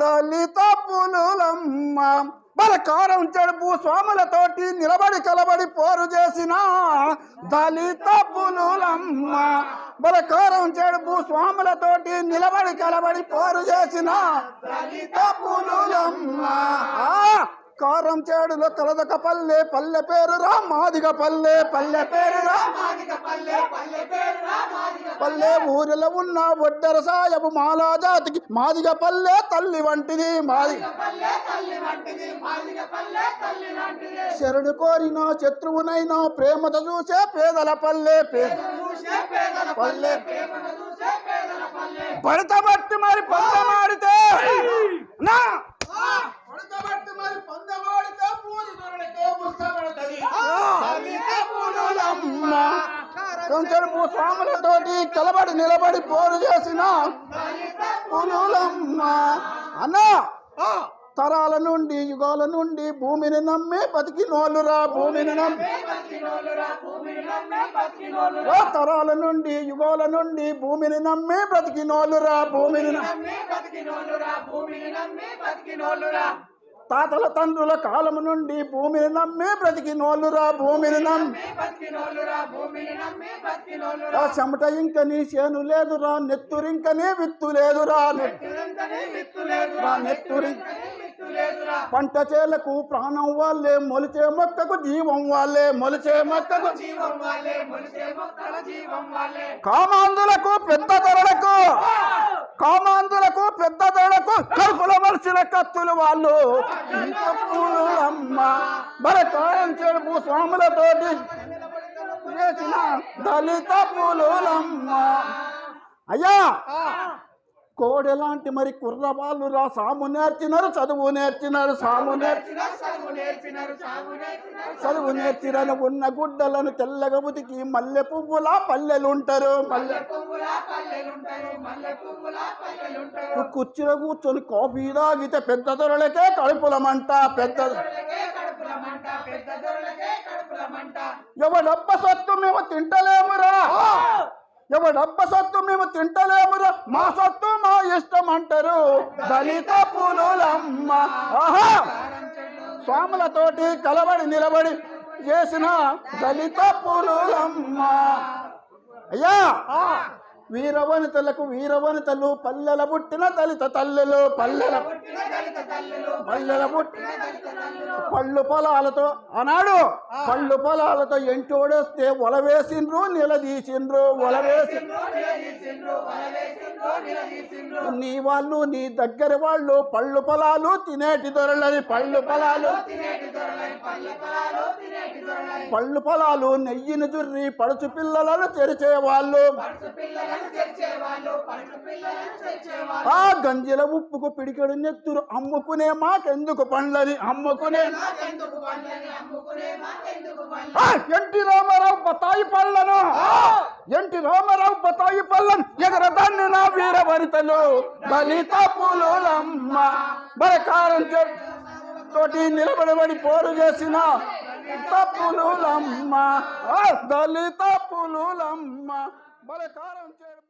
దళిత పులులమ్మ బలకారం చెడుపు స్వాములతోటి నిలబడి కలబడి పోరు చేసిన దళిత పులులమ్మ బలకారం చెడుపు స్వాములతోటి నిలబడి కలబడి పోరు చేసిన దళిత పులులమ్మ కారం చేడులో కలదక పల్లె పల్లె పేరు రా మాదిగ పల్లె పల్లె పేరు రా పల్లె. ఊరిలో ఉన్న ఒడ్డర సాయపు మాలా జాతికి మాదిగ పల్లె తల్లి వంటిది మాది శరణు కోరిన శత్రువునైనా ప్రేమతో చూసే పేదల పల్లె పల్లె పడతబట్టి మరి పొందమాడితే నా పడతబట్టి మరి పొందమాడితే పూరి దొరలకే పుస్తపడతది. దళిత పూలులమ్మ. కొంచెం స్వాములతోటి కలబడి నిలబడి పోరు చేసిన పులులమ్మ అన్నా తరాల నుండి యుగాల నుండి భూమిని నమ్మి బతికి నోలురా భూమిని నమ్మి. తరాల నుండి యుగాల నుండి భూమిని నమ్మి బ్రతికి నోలురా భూమిని నమ్మి. తాతల తండ్రుల కాలము నుండి భూమిని నమ్మి బ్రతికి నోలురా భూమిని నమ్మి. చెమట ఇంక నీ చేను లేదురా నెత్తురింక నీ విత్తు లేదురా పంట చేలకు ప్రాణం వాళ్ళే మొలిచే మొక్కకు జీవం వాళ్ళే మొలిచే మొక్కకు కామాంధులకు పెద్ద ధరలకు. పెద్ద ధరలకు కడుపుల కత్తులు వాళ్ళు. ఇంత పూలమ్మ బరకాయం చెడుపు చేసిన దళిత పూలమ్మ అయ్యా కోడెలాంటి మరి కుర్రవాళ్ళు రా సాము నేర్చినారు చదువు నేర్చినారు సాము నేర్చి చదువు నేర్చిరని ఉన్న గుడ్డలను తెల్లగా ఉతికి మల్లె పువ్వులా పల్లెలుంటారు. మల్లె కుర్చీలో కూర్చొని కాఫీ తాగితే పెద్ద దొరలకే కడుపులమంట పెద్ద ఎవడబ్బ సత్తు మేము తింటలేమురా. ఎవడబ్బ సత్తు మేము తింటలేమురా? మా సత్తు మా ఇష్టం అంటారు దళిత పులులమ్మ. ఆహా! స్వాములతోటి కలబడి నిలబడి చేసిన దళిత పులులమ్మ. అయ్యా! వీరవనితలకు వీరవనితలు పల్లెల పుట్టిన దళిత తల్లులు పల్లెల పల్లెల పుట్టిన పళ్ళు పొలాలతో అన్నాడు పళ్ళు పొలాలతో ఎంటోడేస్తే ఒలవేసిండ్రు నిలదీసిండ్రు ఒలవేసి నీ వాళ్ళు నీ దగ్గర వాళ్ళు పళ్ళు పొలాలు తినేటి దొరలని పళ్ళు పొలాలు పళ్ళు పొలాలు నెయ్యిని జుర్రి పడుచు పిల్లలను తెరిచేవాళ్ళు. ఆ గంజిల ఉప్పుకు పిడికెడు నెత్తురు అమ్ముకునే మాకెందుకు పండ్లని అమ్ముకునే ఆ, ఎన్టీ రామారావు బతాయి పళ్ళను. ఎన్టీ రామారావు బతాయి పళ్ళను ఎగరదాన్ని నా వీర వనితలు. దళిత పులులమ్మ బరకారం చె- తోటి నిలబడబడి పోరు చేసిన తప్పులులమ్మ ఆ, దళిత పులులమ్మ. బరకారం చెడు